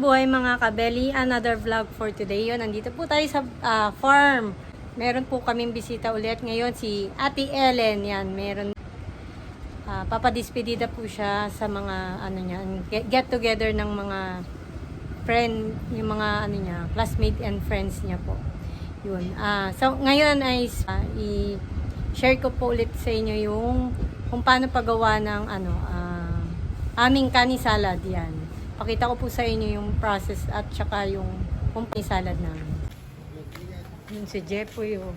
buhay mga kabeli, another vlog for today yun. Nandito po tayo sa ah, farm. Meron po kaming bisita ulit ngayon si Ate Ellen. Yan, meron ah, papadispedida po siya sa mga ano niya, get, get together ng mga friend, yung mga ano niya, classmate and friends niya po. Yun. Ah, so ngayon ay ah, i-share ko po ulit sa inyo yung kung paano paggawa ng ano ah, aming kani salad yan. Pakita ko po sa inyo yung process at saka yung kani salad namin. Yun si Jepoy oh.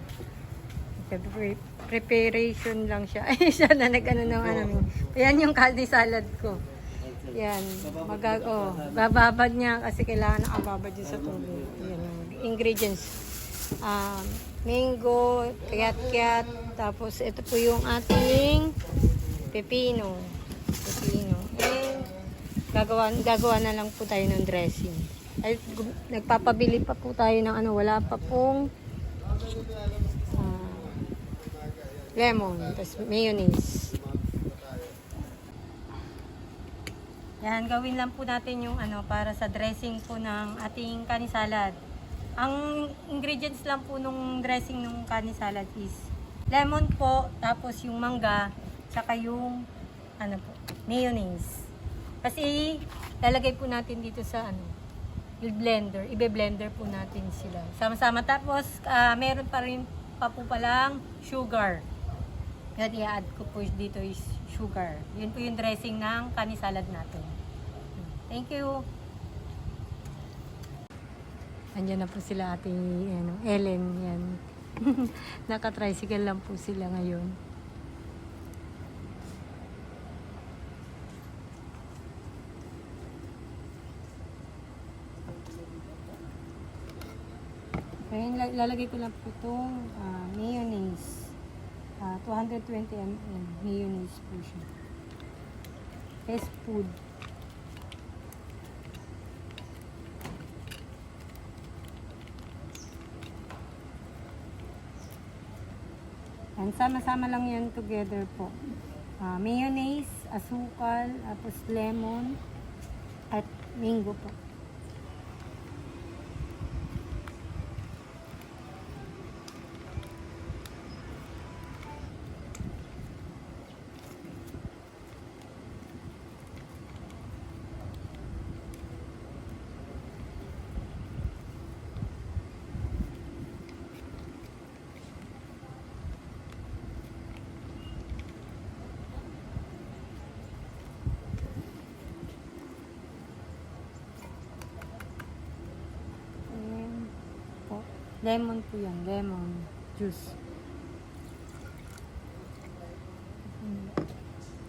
Pre- preparation lang siya. Ay, siya na nag-ano ng ano. Yan yung kani salad ko. Yan. Mag oh, bababad niya kasi kailangan nakababad yun sa tubig. Yan ingredients. Um, mango, kiyat-kiyat, tapos ito po yung ating. Pepino. Gagawa, gagawa na lang po tayo ng dressing. Ay, nagpapabili pa po tayo ng ano, wala pa pong ah, lemon, tapos mayonnaise. Yan, gawin lang po natin yung ano para sa dressing po ng ating kani salad. Ang ingredients lang po nung dressing ng kani salad is lemon po, tapos yung mangga, saka yung ano po, mayonnaise. Kasi lalagay po natin dito sa ano, blender, ibe-blender po natin sila. Sama-sama tapos ah, meron pa rin pa po palang sugar. Yan, i-add ko po dito is sugar. Yun po yung dressing ng kani salad natin. Thank you. Andiyan na po sila ate ano, Ellen. Yan. Naka-tricycle lang po sila ngayon. La- lalagay ko lang po itong ah, mayonnaise. Ah, 220 ml mayonnaise po siya. Fast food. Yan, sama-sama lang yan together po. Ah, mayonnaise, asukal, tapos lemon, at mango po. Ayan po. Lemon po yan. Lemon juice.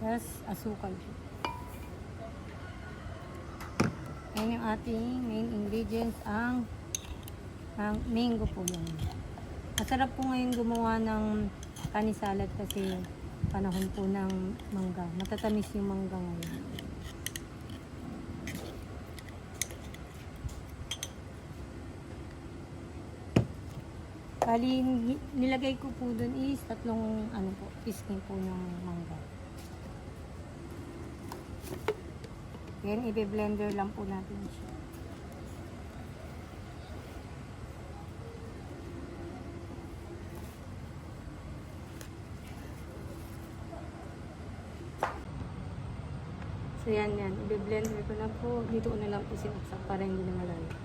Tapos asukal po. Yan yung ating main ingredients. Ang, ang mango po yan. Masarap po ngayon gumawa ng kani kasi panahon po ng mangga. Matatamis yung mangga ngayon. Bali, ni- nilagay ko po dun is tatlong ano po, pisngi po ng mangga. Yan, i-blender lang po natin siya. So yan yan, i-blender ko na po. Dito ko na lang po sinaksak para hindi na malayo.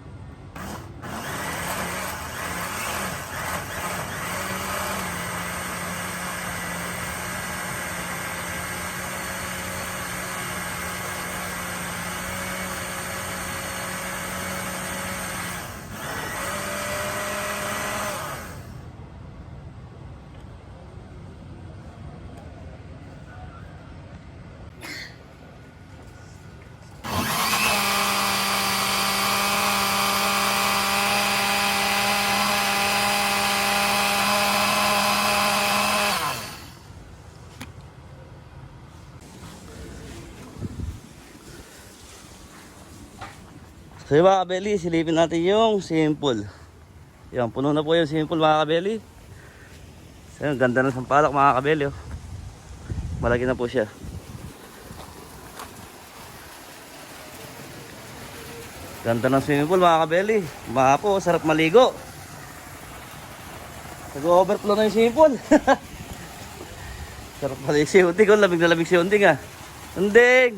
So yung mga kabeli, silipin natin yung simple. Yan, puno na po yung simple mga kabeli. So, yun, ganda ng sampalok mga kabeli. Oh. Malaki na po siya. Ganda ng swimming pool mga kabeli. Mapo, sarap maligo. Nag-overflow na yung swimming pool. sarap maligo si Unding. Oh, lamig na lamig si Unding ah. Unding!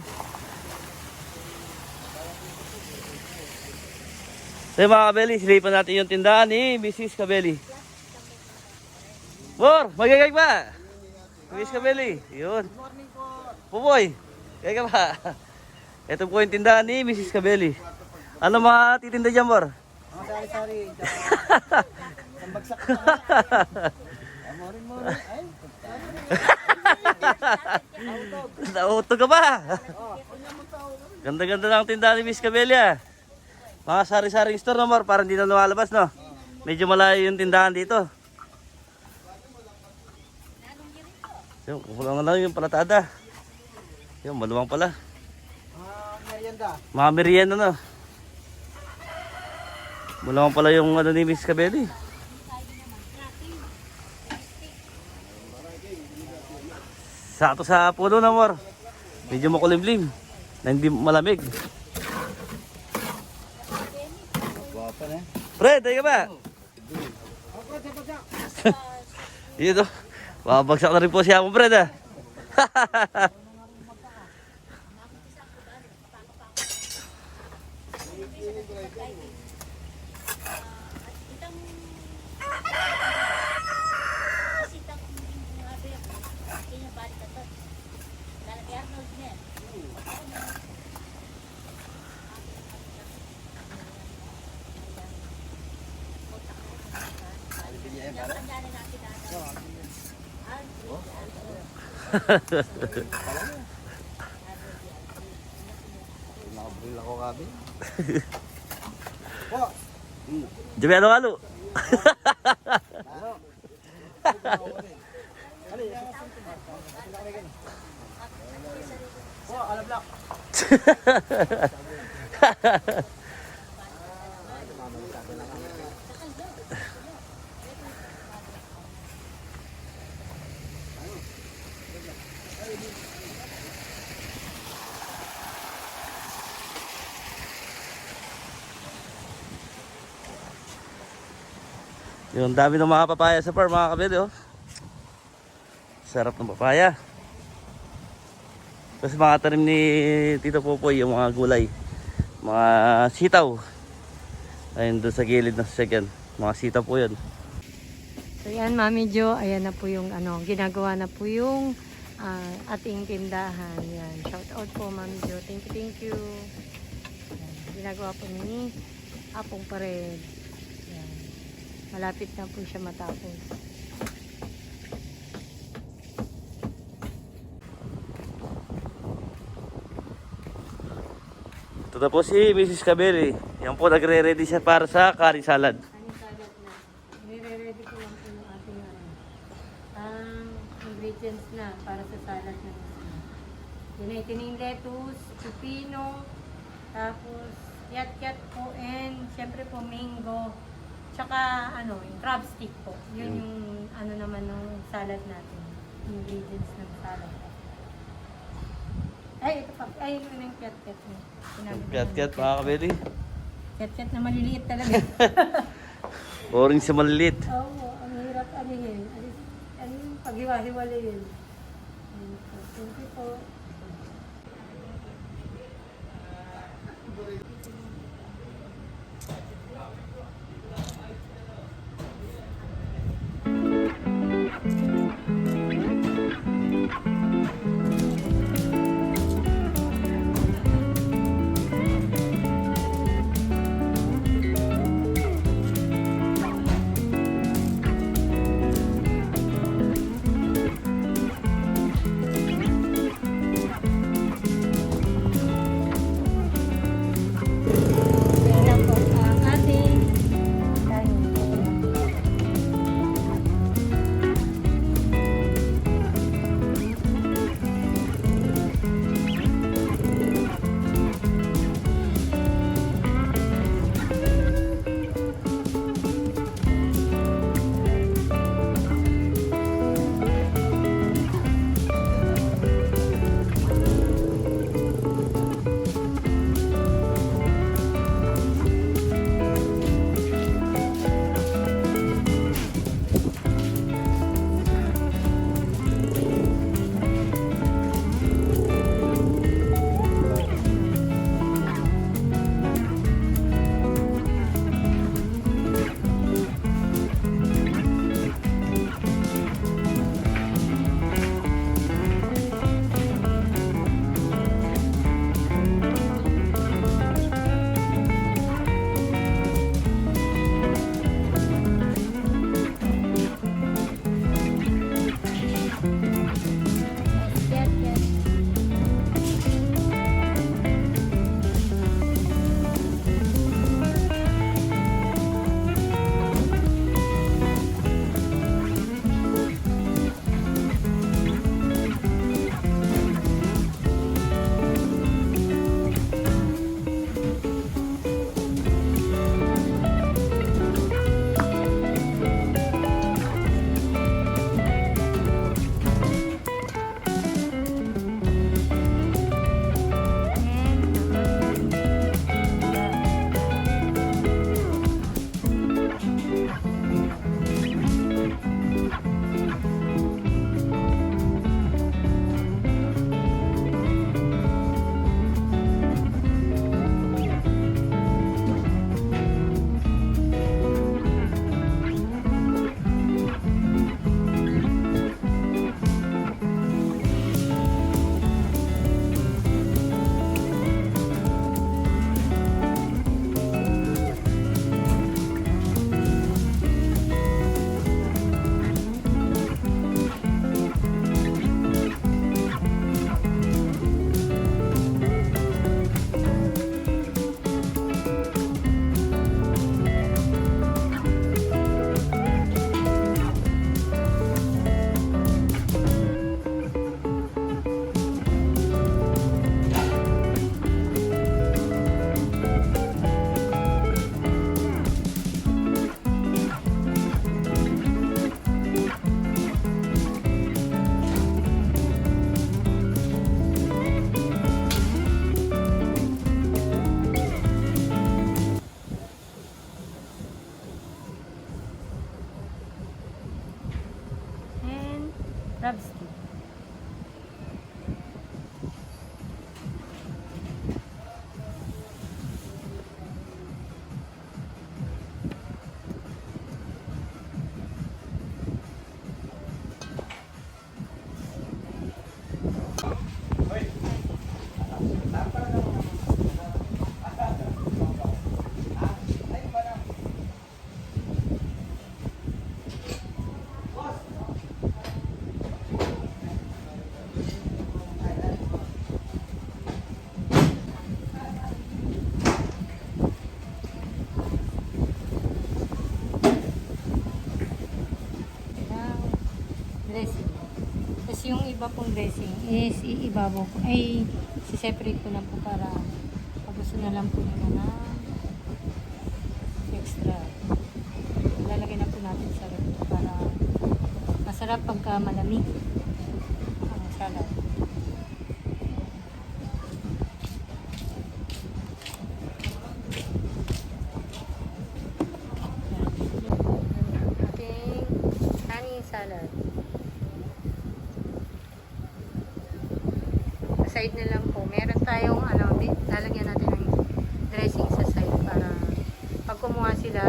So mga kabeli, silipan natin yung tindahan ni Mrs. Kabeli. Bor, magagay pa! Mrs. Kabeli, yun. Pupoy, kaya ka ba? Ito po yung tindahan ni Mrs. Kabeli. Ano mga titinda dyan, Bor? Mga sari-sari. Pambagsak ka. Amorin mo. Ay, Nauto ka ba? Ganda-ganda ng tindahan ni Miss Kabeli ah. Mga sari-sari store no, Mor, para hindi na lumalabas, no? Medyo malayo yung tindahan dito. Yung, kulang na lang yung palatada. Yung, maluwang pala. mga merienda. Mga merienda, no? Maluwang pala yung ano ni Miss Kabeli. Sakto sa puno na, Mor. Medyo makulimlim. Na hindi malamig. Fred, tayo ka ba? Yun o. Babagsak na rin po siya mo, Fred ah. Nakabril ako. Po. Diyan ano. Ano? Ano yan? Po, Yung dami ng mga papaya sa farm, mga kabili, oh. Sarap ng papaya. Tapos mga tanim ni Tito Popoy, yung mga gulay. Mga sitaw. Ayun doon sa gilid ng second. Mga sitaw po yun. So yan, Mami Jo, ayan na po yung ano, ginagawa na po yung ah, ating tindahan. Yan, shout out po Mami Jo. Thank you, thank you. Yan, ginagawa po ni Apong Pared. Malapit na po siya matapos. Ito na po si Mrs. Kabeli. Yan po, nagre-ready siya para sa curry salad. Ano salad na? Nire-ready ko lang po yung ating ano, ang ingredients na para sa salad na gusto. Yun ay tining lettuce, pipino, tapos yat-yat po and syempre po mango, tsaka ano, yung crab stick po. Yun Mm. yung ano naman ng salad natin. Ingredients ng salad. Ay, ito pa. Ay, ito na yung yat-yat mo. Sinabi ko na, mga kabeli. Yat-yat na maliliit talaga. Orange sa malilit. Oo, ang hirap anihin. Alis, ano yung paghiwa-hiwalayin. Ayun po. Thank you po. Iba pong dressing is iibabaw ko. Ay, siseparate ko na po para pag gusto na lang po nila na extra. Lalagay na po natin sa ref para masarap pagka malamig ang salad. ating honey salad. Sa side na lang po. Meron tayong ano, lalagyan natin ng dressing sa side para pag kumuha sila,